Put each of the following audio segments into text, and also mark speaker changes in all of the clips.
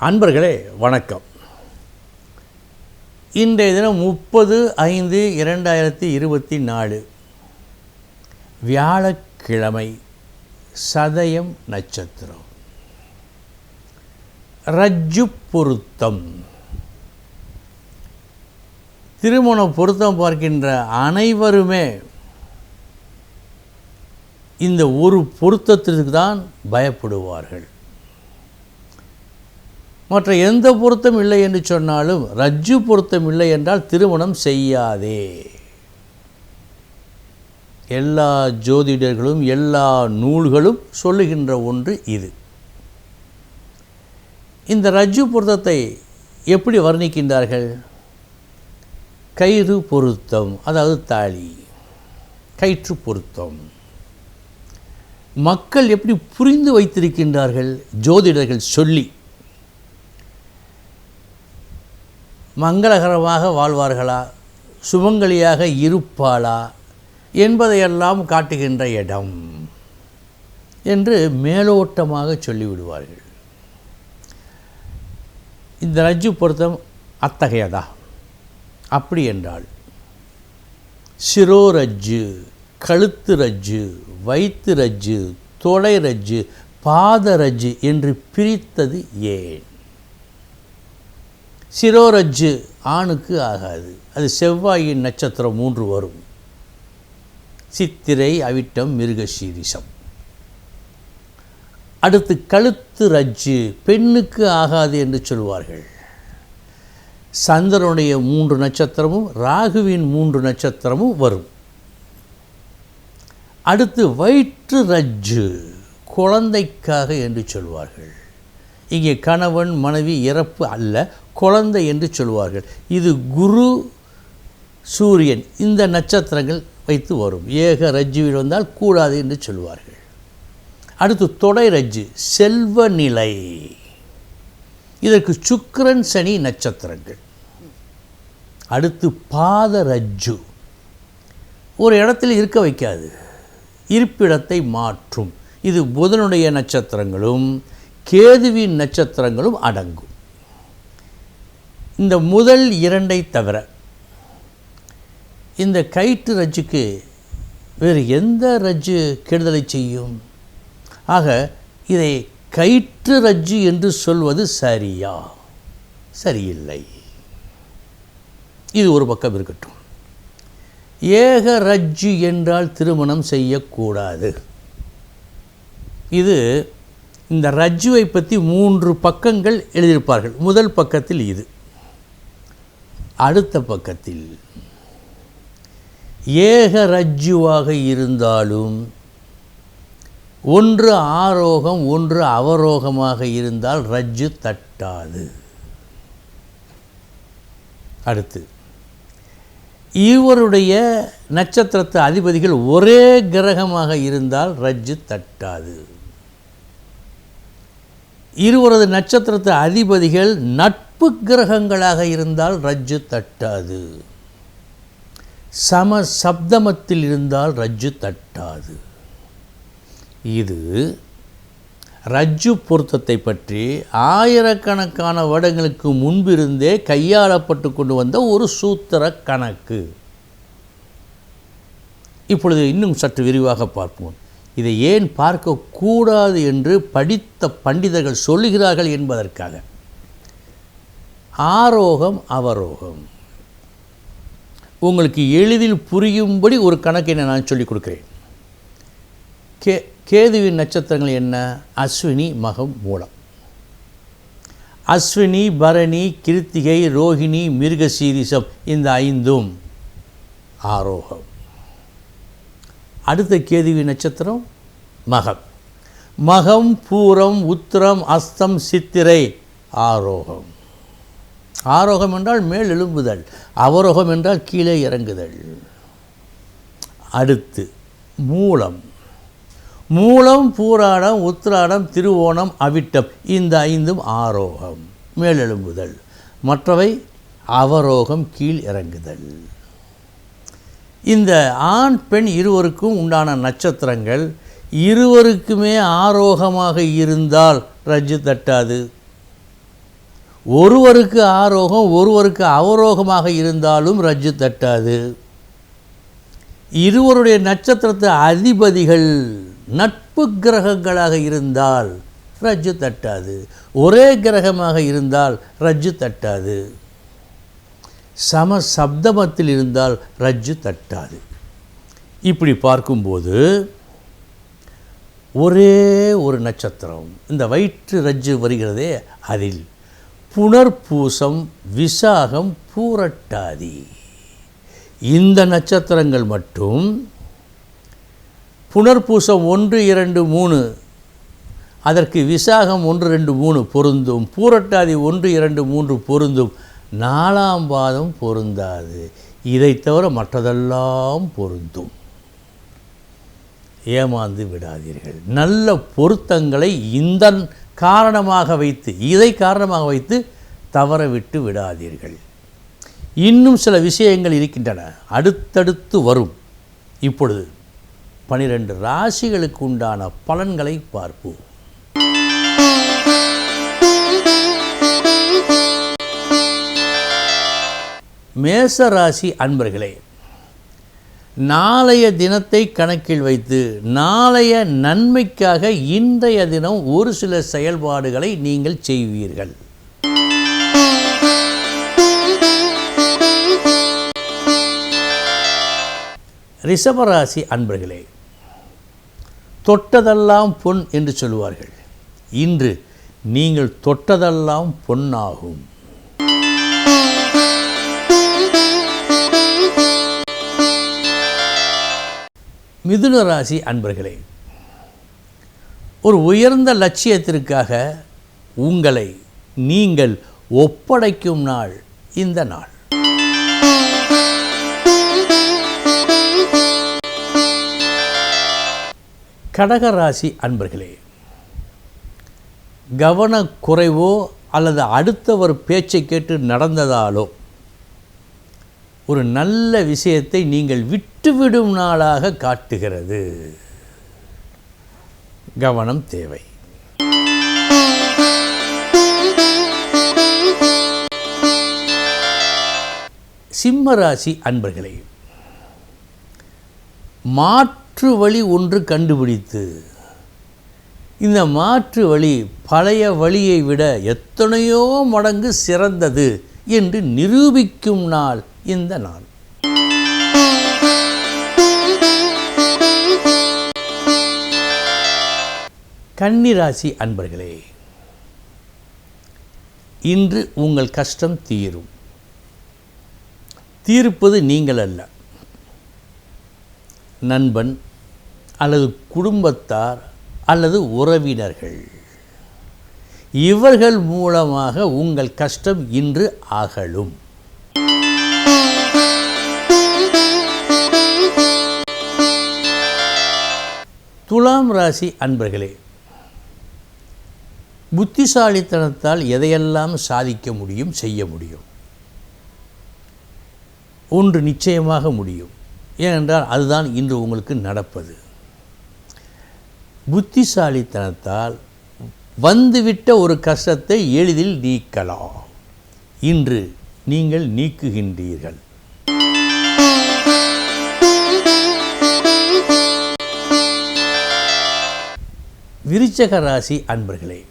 Speaker 1: அன்பர்களே வணக்கம். இன்றைய தினம் முப்பது ஐந்து இரண்டாயிரத்தி இருபத்தி நாலு. வியாழக்கிழமை சதயம் நட்சத்திரம். ரஜ்ஜு பொருத்தம். திருமண பொருத்தம் பார்க்கின்ற அனைவருமே இந்த ஒரு பொருத்தத்திற்கு தான் பயப்படுவார்கள். மற்ற எந்த பொருத்தம் இல்லை என்று சொன்னாலும் ரஜ்ஜு பொருத்தம் இல்லை என்றால் திருமணம் செய்யாதே. எல்லா ஜோதிடர்களும் எல்லா நூல்களும் சொல்லுகின்ற ஒன்று இது. இந்த ரஜ்ஜு பொருத்தத்தை எப்படி வர்ணிக்கின்றார்கள்? கயிறு பொருத்தம் அதாவது தாலி கயிற்று பொருத்தம். மக்கள் எப்படி புரிந்து வைத்திருக்கின்றார்கள்? ஜோதிடர்கள் சொல்லி. மங்களகரமாக வாழ்வார்களா? சுமங்கலியாக இருப்பாளா? என்பதையெல்லாம் காட்டுகின்ற இடம் என்று மேலோட்டமாக சொல்லிவிடுவார்கள். இந்த ரஜ்ஜு பொருத்தம் அத்தகையதா? அப்படி என்றால் சிரோரஜ்ஜு கழுத்து ரஜ்ஜு வயிற்று ரஜ்ஜு தொடை ரஜ்ஜு பாத ரஜ்ஜு என்று பிரித்தது ஏன்? சிரோரஜ்ஜு ஆணுக்கு ஆகாது. அது செவ்வாயின் நட்சத்திரம் மூன்று வரும். சித்திரை அவிட்டம் மிருகசீரிசம் அடுத்து கழுத்து ரஜ்ஜு பெண்ணுக்கு ஆகாது என்று சொல்வார்கள். சந்திரனுடைய மூன்று நட்சத்திரமும் ராகுவின் மூன்று நட்சத்திரமும் வரும். அடுத்து வயிற்று ரஜ்ஜு குழந்தைக்காக என்று சொல்வார்கள். இங்கே கணவன் மனைவி இறப்பு அல்ல குழந்தை என்று சொல்வார்கள். இது குரு சூரியன் இந்த நட்சத்திரங்கள் வைத்து வரும். ஏக ரஜ்ஜுவில் வந்தால் கூடாது என்று சொல்வார்கள். அடுத்து தொடை ரஜ்ஜு செல்வ நிலை. இதற்கு சுக்கரன் சனி நட்சத்திரங்கள். அடுத்து பாத ரஜ்ஜு. ஒரு இடத்தில் இருக்க வைக்காது. இருப்பிடத்தை மாற்றும். இது புதனுடைய நட்சத்திரங்களும் கேதுவின் நட்சத்திரங்களும் அடங்கும். இந்த முதல் இரண்டை தவிர இந்த கயிற்று ரஜ்ஜுக்கு வேறு எந்த ரஜ்ஜு கெடுதலை செய்யும்? ஆக இதை கயிற்று ரஜ்ஜு என்று சொல்வது சரியா? சரியில்லை. இது ஒரு பக்கம் இருக்கட்டும். ஏக ரஜ்ஜு என்றால் திருமணம் செய்யக்கூடாது. இது இந்த ரஜ்ஜுவை பற்றி மூன்று பக்கங்கள் எழுதியிருப்பார்கள். முதல் பக்கத்தில் இது. அடுத்த பக்கத்தில் ஏக ரஜ்ஜுவாக இருந்தாலும் ஒன்று ஆரோகம் ஒன்று அவரோகமாக இருந்தால் ரஜ்ஜு தட்டாது. அடுத்து இவருடைய நட்சத்திரத்து அதிபதிகள் ஒரே கிரகமாக இருந்தால் ரஜ்ஜு தட்டாது. இருவரது நட்சத்திரத்து அதிபதிகள் நட்பு கிரகங்களாக இருந்தால் ரஜ்ஜு தட்டாது. சம சப்தமத்தில் இருந்தால் ரஜ்ஜு தட்டாது. இது ரஜ்ஜு பொருத்தத்தை பற்றி ஆயிரக்கணக்கான வருடங்களுக்கு முன்பிருந்தே கையாளப்பட்டு கொண்டு வந்த ஒரு சூத்திர கணக்கு. இப்பொழுது இன்னும் சற்று விரிவாக பார்ப்போம். இதை ஏன் பார்க்கக்கூடாது என்று படித்த பண்டிதர்கள் சொல்லுகிறார்கள் என்பதற்காக. ஆரோகம் அவரோகம். உங்களுக்கு எளிதில் புரியும்படி ஒரு கணக்கினை நான் சொல்லிக் கொடுக்கிறேன். கே கேதுவின் நட்சத்திரங்கள் என்ன? அஸ்வினி மகம் மூலம். அஸ்வினி பரணி கிருத்திகை ரோஹிணி மிருகசீரிசம் இந்த ஐந்தும் ஆரோகம். அடுத்த கேதுவி நட்சத்திரம் மகம். மகம் பூரம் உத்திரம் அஸ்தம் சித்திரை ஆரோகம். ஆரோகம் என்றால் மேல் எழும்புதல் அவரோகம் என்றால் கீழே இறங்குதல். அடுத்து மூலம். மூலம் பூராடம் உத்திராடம் திருவோணம் அவிட்டம் இந்த ஐந்தும் ஆரோகம் மேலெழும்புதல் மற்றவை அவரோகம் கீழ் இறங்குதல். இந்த ஆண் பெண் இருவருக்கும் உண்டான நட்சத்திரங்கள் இருவருக்குமே ஆரோகமாக இருந்தால் ரஜ்ஜு தட்டாது. ஒருவருக்கு ஆரோகம் ஒருவருக்கு அவரோகமாக இருந்தாலும் ரஜ்ஜு தட்டாது. இருவருடைய நட்சத்திரத்து அதிபதிகள் நட்பு கிரகங்களாக இருந்தால் ரஜ்ஜு தட்டாது. ஒரே கிரகமாக இருந்தால் ரஜ்ஜு தட்டாது. சம சப்தமத்தில் இருந்தால் ரஜ்ஜு தட்டாது. இப்படி பார்க்கும்போது ஒரே ஒரு நட்சத்திரம் இந்த வயிற்று ரஜ்ஜு வருகிறதே அதில். புனர்பூசம் விசாகம் பூரட்டாதி. இந்த நட்சத்திரங்கள் மட்டும் புனர்பூசம் ஒன்று இரண்டு மூணு அதற்கு விசாகம் ஒன்று ரெண்டு மூணு பொருந்தும் பூரட்டாதி ஒன்று இரண்டு மூன்று பொருந்தும். நாலாம் பாதம் பொருந்தாது. இதை தவிர மற்றதெல்லாம் பொருந்தும். ஏமாந்து விடாதீர்கள். நல்ல பொருத்தங்களை இந்த காரணமாக வைத்து இதை காரணமாக வைத்து தவற விட்டு விடாதீர்கள். இன்னும் சில விஷயங்கள் இருக்கின்றன. அடுத்தடுத்து வரும். இப்பொழுது பனிரெண்டு ராசிகளுக்கு உண்டான பலன்களை பார்ப்போம். மேச ராசி அன்பர்களே நாளைய தினத்தை கணக்கில் வைத்து நாளைய நன்மைக்காக இன்றைய தினம் ஒரு சில செயல்பாடுகளை நீங்கள் செய்வீர்கள். ரிஷபராசி அன்பர்களே தொட்டதெல்லாம் பொன் என்று சொல்லுவார்கள் இன்று நீங்கள் தொட்டதெல்லாம் பொன்னாகும். மிதுன ராசி அன்பர்களே ஒரு உயர்ந்த லட்சியத்திற்காக உங்களை நீங்கள் ஒப்படைக்கும் நாள் இந்த நாள். கடகராசி அன்பர்களே கவனக்குறைவோ அல்லது அடுத்தவர் பேச்சை கேட்டு நடந்ததாலோ ஒரு நல்ல விஷயத்தை நீங்கள் விட்டுவிடும் நாளாக காட்டுகிறது. கவனம் தேவை. சிம்மராசி அன்பர்களே மாற்று வழி ஒன்று கண்டுபிடித்து இந்த மாற்று வழி பழைய வழியை விட எத்தனையோ மடங்கு சிறந்தது என்று நிரூபிக்கும் நாள் இந்த நாள். கன்னிராசி அன்பர்களே இன்று உங்கள் கஷ்டம் தீரும். தீர்ப்பது நீங்கள் அல்ல. நண்பன் அல்லது குடும்பத்தார் அல்லது உறவினர்கள். இவர்கள் மூலமாக உங்கள் கஷ்டம் இன்று அகலும். துலாம் ராசி அன்பர்களே புத்திசாலித்தனத்தால் எதையெல்லாம் சாதிக்க முடியும் செய்ய முடியும்? ஒன்று நிச்சயமாக முடியும். ஏனென்றால் அதுதான் இன்று உங்களுக்கு நடப்பது. புத்திசாலித்தனத்தால் வந்துவிட்ட ஒரு கஷ்டத்தை எளிதில் நீக்கலாம். இன்று நீங்கள் நீக்குகின்றீர்கள். விருச்சக ராசி அன்பர்களே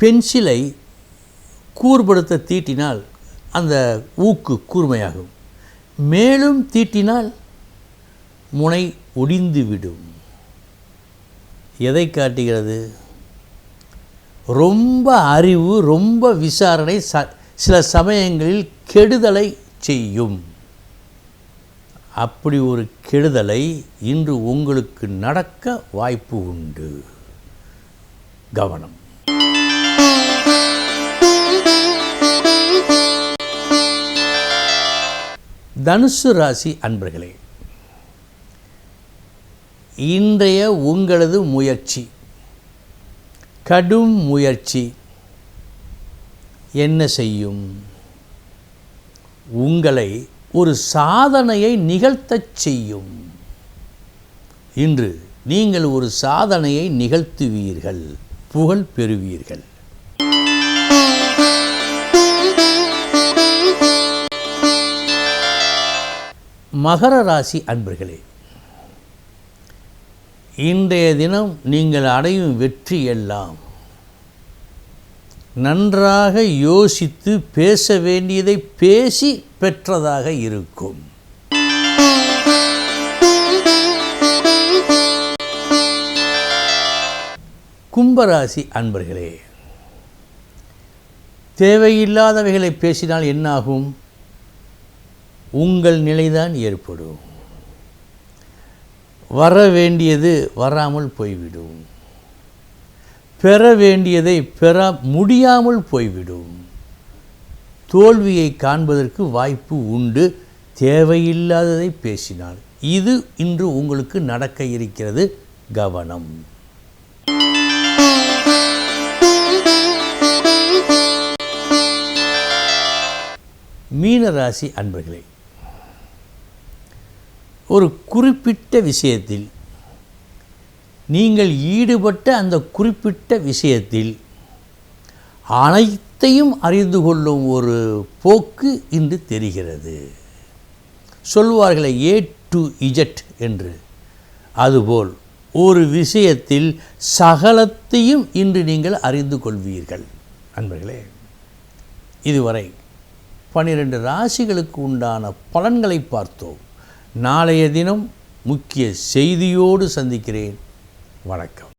Speaker 1: பென்சிலை கூர்படுத்த தீட்டினால் அந்த ஊக்கு கூர்மையாகும். மேலும் தீட்டினால் முனை ஒடிந்துவிடும் எதை காட்டுகிறது? ரொம்ப அறிவு ரொம்ப விசாரணை ச சில சமயங்களில் கெடுதலை செய்யும். அப்படி ஒரு கெடுதலை இன்று உங்களுக்கு நடக்க வாய்ப்பு உண்டு. கவனம். தனுசு ராசி அன்பர்களே இன்றைய உங்களது முயற்சி கடும் முயற்சி என்ன செய்யும்? உங்களை ஒரு சாதனையை நிகழ்த்தச் செய்யும். இன்று நீங்கள் ஒரு சாதனையை நிகழ்த்துவீர்கள் புகழ் பெறுவீர்கள். மகர ராசி அன்பர்களே இன்றைய தினம் நீங்கள் அடையும் வெற்றி எல்லாம் நன்றாக யோசித்து பேச வேண்டியதை பேசி பெற்றதாக இருக்கும். கும்பராசி அன்பர்களே தேவையில்லாதவைகளை பேசினால் என்னாகும்? உங்கள் நிலைதான் ஏற்படும். வர வேண்டியது வராமல் போய்விடும். பெற வேண்டியதை பெற முடியாமல் போய்விடும். தோல்வியை காண்பதற்கு வாய்ப்பு உண்டு. தேவையில்லாததை பேசினால். இது இன்று உங்களுக்கு நடக்க இருக்கிறது கவனம். மீனராசி அன்பர்களே ஒரு குறிப்பிட்ட விஷயத்தில் நீங்கள் ஈடுபட்ட அந்த குறிப்பிட்ட விஷயத்தில் அனைத்தையும் அறிந்து கொள்ளும் ஒரு போக்கு இன்று தெரிகிறது. சொல்வார்களே ஏ டு இஜட் என்று. அதுபோல் ஒரு விஷயத்தில் சகலத்தையும் இன்று நீங்கள் அறிந்து கொள்வீர்கள். அன்பர்களே இதுவரை பன்னிரண்டு ராசிகளுக்கு உண்டான பலன்களை பார்த்தோம். நாளைய தினம் முக்கிய செய்தியோடு சந்திக்கிறேன். வணக்கம்.